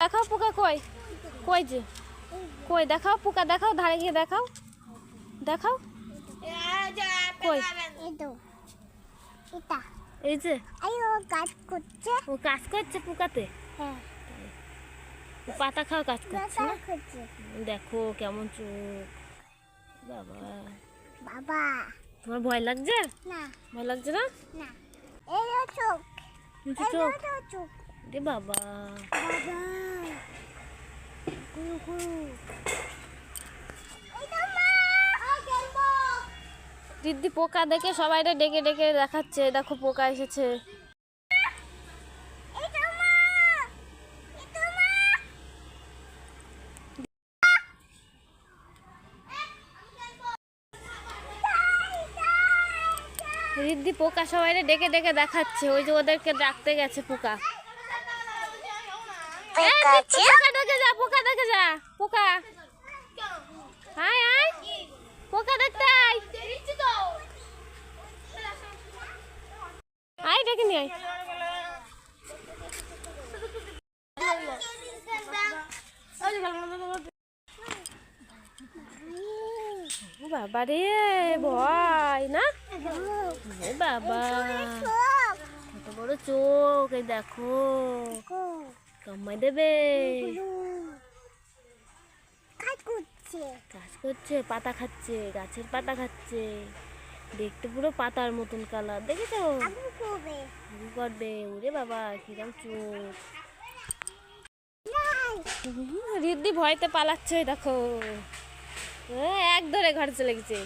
দেখাও পোকা কই? কই যে? কই দেখাও পোকা দেখাও ধারে গিয়ে দেখাও। দেখাও। কই? এই যে। কাজ করছে ও কাজ করছে পোকাতে? হ্যাঁ। পাতা খাওয়া কাজ করছে? দেখো কেমন চোখ। বাবা। বাবা। তোমার ভয় লাগছে? না। ভয় লাগছে না? না। এই চোখ। চোখ। তো বাবা বাবা গুরু গুরু এই তো মা ও খেলব দিদি পোকা দেখে সবাইরে ডেকে ডেকে দেখাচ্ছে দেখো পোকা এসেছে। এই তো মা এই তো মা রিদ্ধি পোকা সবাইরে ডেকে ডেকে দেখাচ্ছে ওই যে ওদেরকে ডাকতে গেছে পোকা। কাছে পোকা দেখে যা পোকা দেখে যা পোকা। আয় আয় পোকা দেখতে ডেকে নিয়ে আয়। বাবা রে ভয় না? বাবা। কত বড় চোখ এই দেখো। কামাই দেবে। কাজ করছে। কাজ করছে পাতা খাচ্ছে গাছের পাতা খাচ্ছে। দেখতে পুরো পাতার মতন কালার দেখেছ? করবে। ওরে বাবা কিরম চোখ রিদ্ধি ভয়তে পালাচ্ছে দেখো। এ, এক ধরে ঘরে চলে গেছে।